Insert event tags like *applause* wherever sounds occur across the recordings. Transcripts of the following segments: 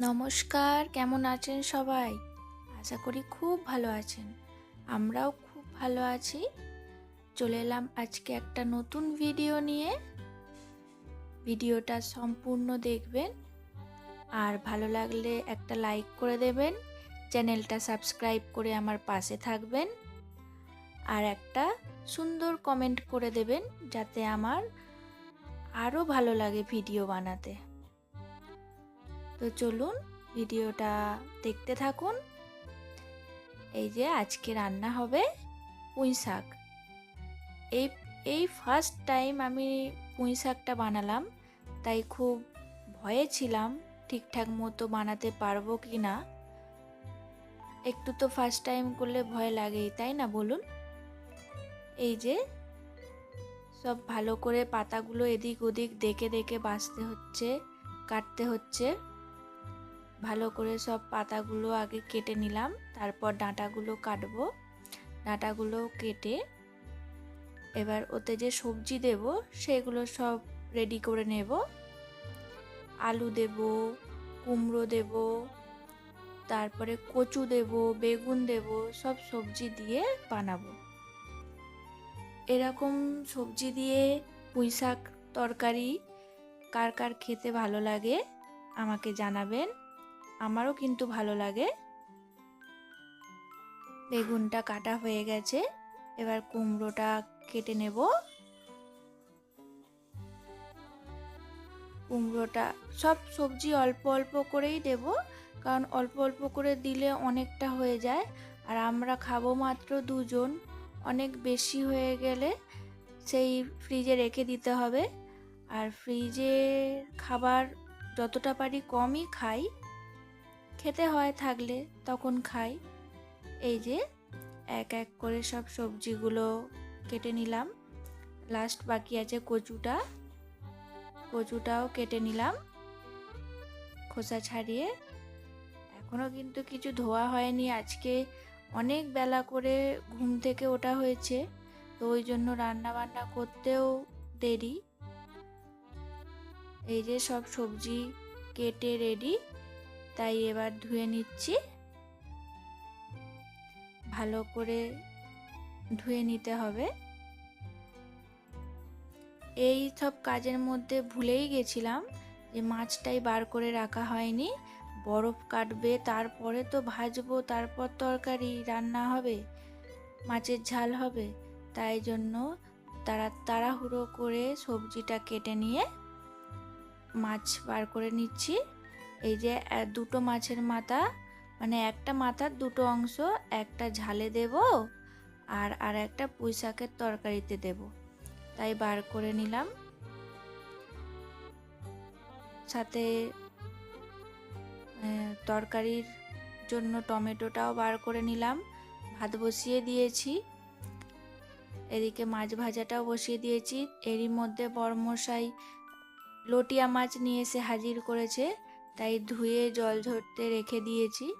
নমস্কার, কেমন আছেন সবাই? আশা করি খুব ভালো আছেন। আমরাও খুব ভালো আছি। চলে এলাম আজকে একটা নতুন ভিডিও নিয়ে। ভিডিওটা সম্পূর্ণ দেখবেন। আর ভালো লাগলে একটা লাইক করে দেবেন। চ্যানেলটা সাবস্ক্রাইব করে আমার পাশে থাকবেন। আর একটা সুন্দর কমেন্ট করে দেবেন, যাতে আমার আরও ভালো লাগে ভিডিও বানাতে। তো চলুন ভিডিওটা দেখতে থাকুন। এই যে আজকে রান্না হবে পুঁই শাক। এই এই ফার্স্ট টাইম আমি পুঁই শাকটা বানালাম, তাই খুব ভয়ে ছিলাম ঠিকঠাক মতো বানাতে পারব কি না। একটু তো ফার্স্ট টাইম করলে ভয় লাগেই, তাই না বলুন? এই যে সব ভালো করে পাতাগুলো এদিক ওদিক দেখে দেখে বাছতে হচ্ছে, কাটতে হচ্ছে। ভালো করে সব পাতাগুলো আগে কেটে নিলাম, তারপর ডাঁটাগুলো কাটবো। ডাঁটাগুলো কেটে এবার ওতে যে সবজি দেব, সেগুলো সব রেডি করে নেব। আলু দেব, কুমড়ো দেব, তারপরে কচু দেব, বেগুন দেব, সব সবজি দিয়ে বানাবো। এরকম সবজি দিয়ে পুঁই শাক তরকারি কার কার খেতে ভালো লাগে আমাকে জানাবেন। আমারও কিন্তু ভালো লাগে। বেগুনটা কাটা হয়ে গেছে, এবার কুমড়োটা কেটে নেব। কুমড়োটা সব সবজি অল্প অল্প করেই দেব, কারণ অল্প অল্প করে দিলে অনেকটা হয়ে যায়। আর আমরা খাব মাত্র দুজন, অনেক বেশি হয়ে গেলে সেই ফ্রিজে রেখে দিতে হবে। আর ফ্রিজে খাবার যতটা পারি কমই খাই। খেতে হয় থাকলে তখন খাই। এই যে এক এক করে সব সবজিগুলো কেটে নিলাম। লাস্ট বাকি আছে কচুটা। কচুটাও কেটে নিলাম। খোসা ছাড়িয়ে। এখনও কিন্তু কিছু ধোয়া হয়নি। আজকে অনেক বেলা করে ঘুম থেকে ওঠা হয়েছে। তো ওই জন্য রান্না বান্না করতেও দেরি। এই যে সব সবজি কেটে রেডি তাই এবার ধুয়ে নিচ্ছি। ভালো করে ধুয়ে নিতে হবে। এই সব কাজের মধ্যে ভুলেই গেছিলাম যে মাছটাই বার করে রাখা হয়নি। বরফ কাটবে, তারপরে তো ভাজবো, তারপর তরকারি, রান্না হবে, মাছের ঝাল হবে। তাই জন্য তারা তাড়াহুড়ো করে সবজিটা কেটে নিয়ে মাছ বার করে নিচ্ছি। এই যে দুটো মাছের মাথা মানে একটা মাথার দুটো অংশ, একটা ঝালে দেব আর আর একটা পুঁই শাকের তরকারিতে দেব। তাই বার করে নিলাম। সাথে তরকারির জন্য টমেটোটাও বার করে নিলাম। ভাত বসিয়ে দিয়েছি। এদিকে মাছ ভাজাটাও বসিয়ে দিয়েছি। এরই মধ্যে বরমশাই লটিয়া মাছ নিয়ে এসে হাজির করেছে। তাই ধুয়ে জল ঝরতে রেখে দিয়েছি।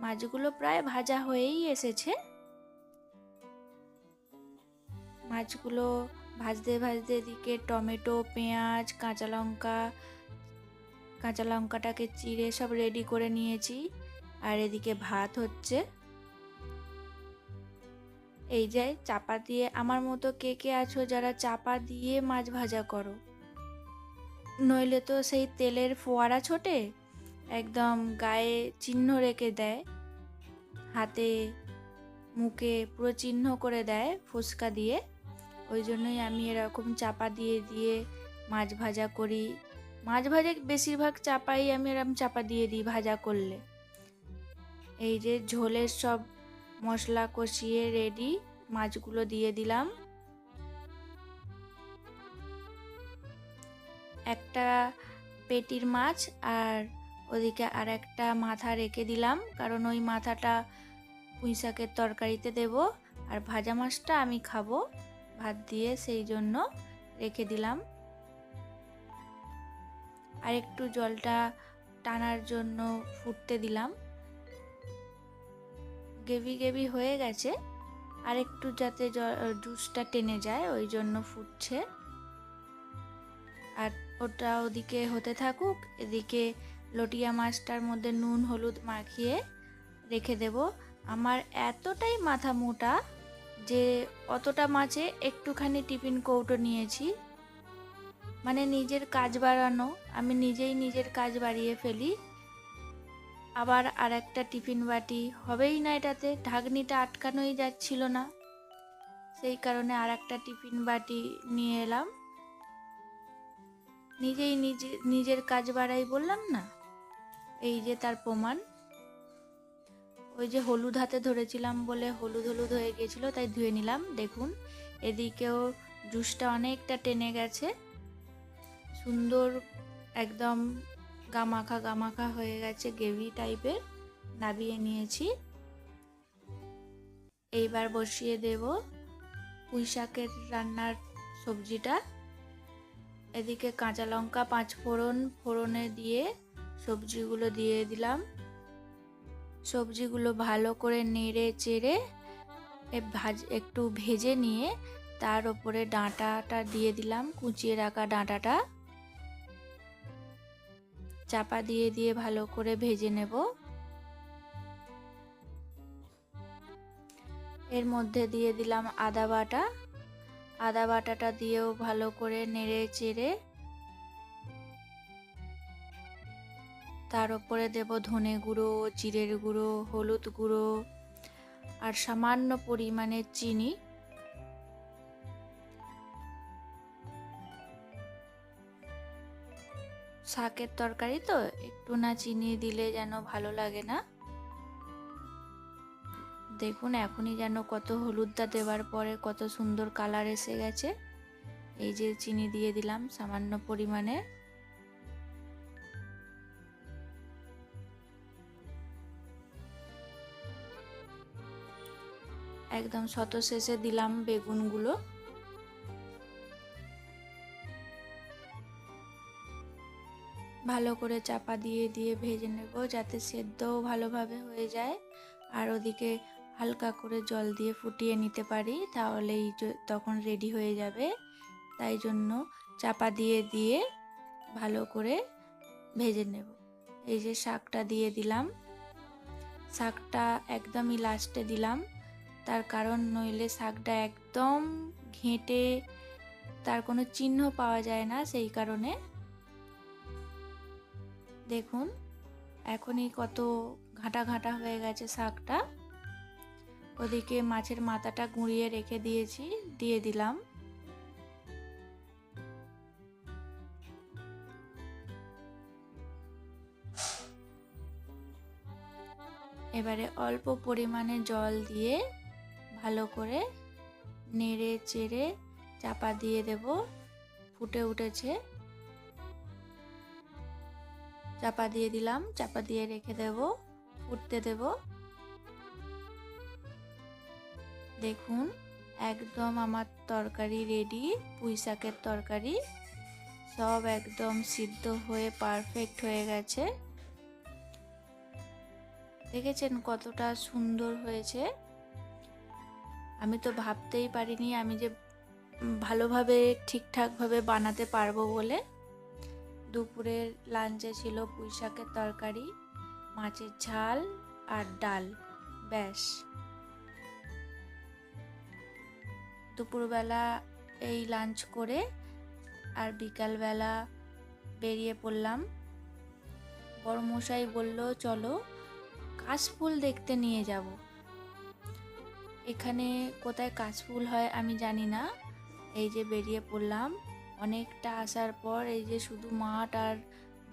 মাছগুলো প্রায় ভাজা হয়েই এসেছে। মাছগুলো ভাজতে ভাজতে এদিকে টমেটো, পেঁয়াজ, কাঁচা লঙ্কা, কাঁচা লঙ্কাটাকে চিড়ে সব রেডি করে নিয়েছি। আর এদিকে ভাত হচ্ছে। এই যে চাপা দিয়ে আমার মতো কে কে আছো যারা চাপা দিয়ে মাছ ভাজা করো? নইলে তো সেই তেলের ফোয়ারা ছোটে, একদম গায়ে চিহ্ন রেখে দেয়। হাতে মুখে পুরো চিহ্ন করে দেয় ফুচকা দিয়ে। ওই জন্যই আমি এরকম চাপা দিয়ে দিয়ে মাছ ভাজা করি। মাছ ভাজা বেশিরভাগ চাপাই আমি এরকম চাপা দিয়ে দিই ভাজা করলে। এই যে ঝোলের সব মশলা কষিয়ে রেডি মাছগুলো দিয়ে দিলাম। একটা পেটির মাছ আর ওদিকে আর একটা মাথা রেখে দিলাম, কারণ ওই মাথাটা পুঁই শাকের তরকারিতে দেব আর ভাজা মাছটা আমি খাব ভাত দিয়ে, সেই জন্য রেখে দিলাম। আর একটু জলটা টানার জন্য ফুটতে দিলাম। গেভি গেভি হয়ে গেছে আর একটু যাতে জুসটা টেনে যায়, ওই জন্য ফুটছে। আর ওটা ওদিকে হতে থাকুক, এদিকে লটিয়া মাছটার মধ্যে নুন, হলুদ মাখিয়ে রেখে দেব। আমার এতটাই মাথা মোটা যে অতটা মাছে একটুখানি টিফিন কৌটো নিয়েছি। মানে নিজের কাজ বাড়ানো, আমি নিজেই নিজের কাজ বাড়িয়ে ফেলি। আবার আর একটা টিফিন বাটি, হবেই না এটাতে, ঢাকনিটা আটকানোই যাচ্ছিল না। সেই কারণে আর একটা টিফিন বাটি নিয়ে এলাম। নিজেই নিজে, নিজের কাজ বাড়াই বললাম না? এই যে তার প্রমাণ। ওই যে হলুদ হাতে ধরেছিলাম বলে হলুদ হলুদ হয়ে গেছিল তাই ধুয়ে নিলাম। দেখুন, এদিকেও জুসটা অনেকটা টেনে গেছে। সুন্দর একদম গামাখা গামাখা হয়ে গেছে গ্রেভি টাইপের। নাবিয়ে নিয়েছি। এইবার বসিয়ে দেব পুঁই শাকের রান্নার সবজিটা। এদিকে কাঁচা লঙ্কা পাঁচ ফোড়ন, ফোড়নে দিয়ে সবজিগুলো দিয়ে দিলাম। সবজিগুলো ভালো করে নেড়ে চেড়ে ভাজ, একটু ভেজে নিয়ে তার ওপরে ডাঁটাটা দিয়ে দিলাম, কুচিয়ে রাখা ডাঁটাটা। চাপা দিয়ে দিয়ে ভালো করে ভেজে নেব। এর মধ্যে দিয়ে দিলাম আদা বাটা। আদা বাটাটা দিয়েও ভালো করে নেড়ে চেড়ে তার উপরে দেব ধনে গুঁড়ো, জিরের গুঁড়ো, হলুদ গুঁড়ো আর সামান্য পরিমাণে চিনি। শাকের তরকারি তো, একটু না চিনি দিলে যেন ভালো লাগে না। দেখুন, এখনই যেন কত হলুদটা দেওয়ার পরে কত সুন্দর কালার এসে গেছে। এই যে চিনি দিয়ে দিলাম সামান্য পরিমাণে। একদম শত শেষে দিলাম বেগুনগুলো। ভালো করে চাপা দিয়ে দিয়ে ভেজে নেব যাতে সেদ্ধও ভালোভাবে হয়ে যায়। আর ওদিকে হালকা করে জল দিয়ে ফুটিয়ে নিতে পারি, তাহলেই তখন রেডি হয়ে যাবে। তাই জন্য চাপা দিয়ে দিয়ে ভালো করে ভেজে নেব। এই যে শাকটা দিয়ে দিলাম। শাকটা একদমই লাস্টে দিলাম। তার কারণ নইলে শাকটা একদম ঘেঁটে তার কোনো চিহ্ন পাওয়া যায় না, সেই কারণে। দেখুন, এখনই কত ঘাটা ঘাটা হয়ে গেছে শাকটা। ওদিকে মাছের মাথাটা গুঁড়িয়ে রেখে দিয়েছি, দিয়ে দিলাম। এবারে অল্প পরিমাণে জল দিয়ে ভালো করে নেড়ে চেড়ে চাপা দিয়ে দেব। ফুটে উঠেছে। চাপা দিয়ে দিলাম, চাপা দিয়ে রেখে দেব, ফুটতে দেব। দেখুন, একদম আমার তরকারি রেডি পুঁই শাকের তরকারি। সব একদম সিদ্ধ হয়ে পারফেক্ট হয়ে গেছে। দেখেছেন কতটা সুন্দর হয়েছে? আমি তো ভাবতেই পারিনি আমি যে ভালোভাবে ঠিকঠাকভাবে বানাতে পারব বলে। দুপুরের লাঞ্চে ছিল পুঁই শাকের তরকারি, মাছের ঝাল আর ডাল, ব্যাস। দুপুরবেলা এই লাঞ্চ করে আর বিকালবেলা বেরিয়ে পড়লাম। বড়মশাই বলল, চলো কাশফুল দেখতে নিয়ে যাব। এখানে কোথায় কাশফুল হয় আমি জানি না। এই যে বেরিয়ে পড়লাম, অনেকটা আসার পর এই যে শুধু মাঠ আর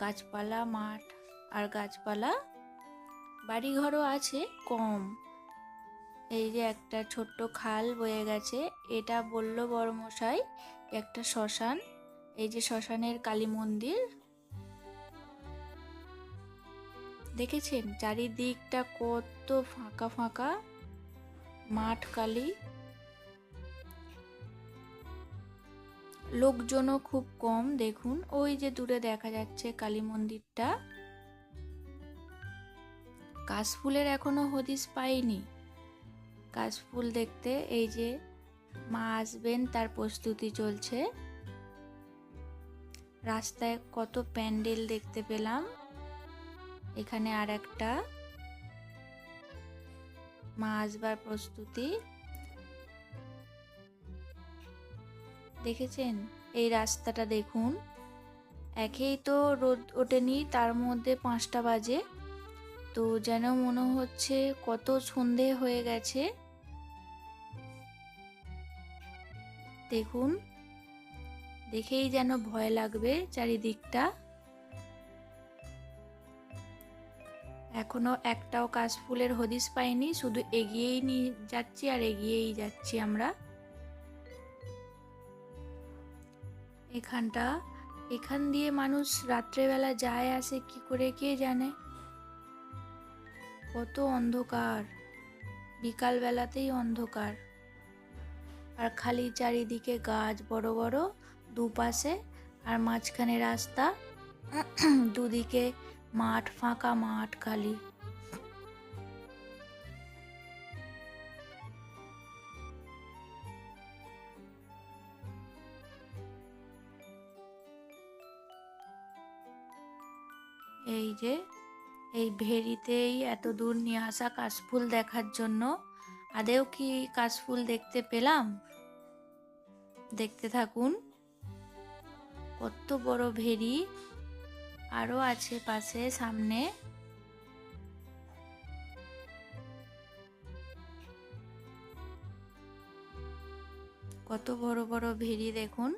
গাছপালা, মাঠ আর গাছপালা, বাড়িঘরও আছে কম। এই যে একটা ছোট্ট খাল বয়ে গেছে, এটা বলল বড় মশাই একটা শ্মশান, এই যে শ্মশানের কালী মন্দির। দেখেছেন? চারিদিকটা কত ফাঁকা ফাঁকা, মাঠ কালী। লোকজনও খুব কম, দেখুন, ওই যে দূরে দেখা যাচ্ছে কালী মন্দিরটা। কাশফুলের এখনও হদিস পাইনি। কাশফুল দেখতে, এই যে মা আসবেন, তার প্রস্তুতি চলছে। রাস্তায় কত প্যান্ডেল দেখতে পেলাম। এখানে আর একটা মা আসবার প্রস্তুতি। দেখেছেন? এই রাস্তাটা দেখুন। একেই তো রোদ ওঠেনি, তার মধ্যে পাঁচটা বাজে। তো যেন মনে হচ্ছে কত সন্ধে হয়ে গেছে। দেখুন। দেখেই যেন ভয় লাগবে চারিদিকটা। এখনও একটাও কাশফুলের হদিস পাইনি, শুধু এগিয়েই নিয়ে যাচ্ছি আর এগিয়েই যাচ্ছি আমরা। এখানটা, এখান দিয়ে মানুষ রাত্রেবেলা যায় আসে কি করে কে জানে? কত অন্ধকার। বিকাল বেলাতেই অন্ধকার। আর খালি চারিদিকে গাছ বড় বড় দুপাশে আর মাঝখানে রাস্তা। *clears throat* দুদিকে মাঠ, ফাঁকা মাঠ খালি। এই যে, এই ভেরিতেই এত দূর নিয়ে আসা কাশফুল দেখার জন্য আদেও কি কাশফুল দেখতে পেলাম? দেখতে থাকুন। কত বড় ভেরি আরও আছে পাশে, সামনে। কত বড় বড় ভেরি দেখুন।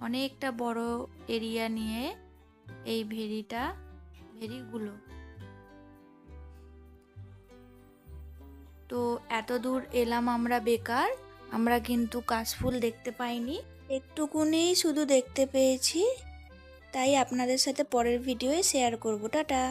অনেকটা বড় এরিয়া নিয়ে এই ভেরিটা ভেরিগুলো তো এত দূর এলাম আমরা বেকার, আমরা কিন্তু কাশফুল দেখতে পাইনি। একটুকুনি শুধু দেখতে পেয়েছি, তাই আপনাদের সাথে পরের ভিডিওয়ে শেয়ার করব। টাটা!